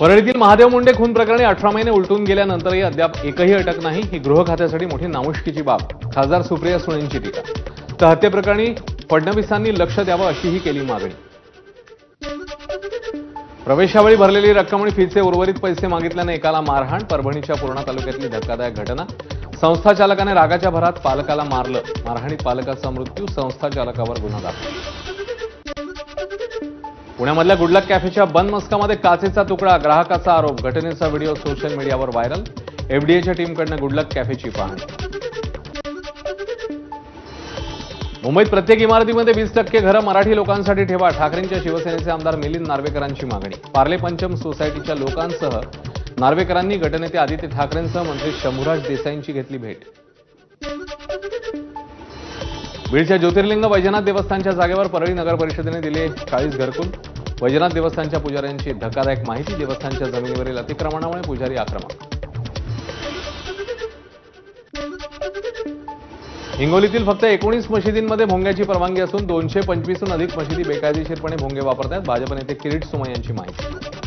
परळीतील महादेव मुंडे खून प्रकरणी अठरा महिने उलटून गेल्यानंतरही अद्याप एकही अटक नाही. ही गृह खात्यासाठी मोठी नामुष्कीची बाब. खासदार सुप्रिया सुळेंची टीका. तर हत्येप्रकरणी फडणवीसांनी लक्ष द्यावं अशीही केली मागणी. प्रवेशावेळी भरलेली रक्कम आणि फीचे उर्वरित पैसे मागितल्याने एकाला मारहाण परभणीच्या पूर्णा तालुक्यातली धक्कादायक घटना. संस्था चालकाने रागाच्या भरात पालकाला मारलं. मारहाणीत पालकाचा मृत्यू संस्था चालकावर गुन्हा दाखल. पुण्यामधल्या गुडलक कॅफेच्या बंद मस्कामध्ये काचेचा तुकडा ग्राहकाचा आरोप घटनेचा व्हिडिओ सोशल मीडियावर व्हायरल एफडीएच्या टीमकडनं गुडलक कॅफेची पाहणी. मुंबईत प्रत्येक इमारतीमध्ये वीस टक्के घरं मराठी लोकांसाठी ठेवा ठाकरेंच्या शिवसेनेचे आमदार मिलिंद नार्वेकरांची मागणी. पार्ले पंचम सोसायटीच्या लोकांसह नार्वेकरांनी गटनेते आदित्य ठाकरेंसह मंत्री शंभूराज देसाईंची घेतली भेट. बीडच्या ज्योतिर्लिंग वैजनाथ देवस्थानच्या जागेवर परळी नगर परिषदेने दिले चाळीस घरकुल. वैजनाथ देवस्थानच्या पुजाऱ्यांची धक्कादायक माहिती देवस्थानच्या जमिनीवरील अतिक्रमणामुळे पुजारी आक्रमक. हिंगोलीतील फक्त एकोणीस मशिदींमध्ये भोंग्याची परवानगी असून दोनशे पंचवीसहून अधिक मशिदी बेकायदेशीरपणे भोंगे वापरतात भाजप नेते किरीट सुमय यांची माहिती.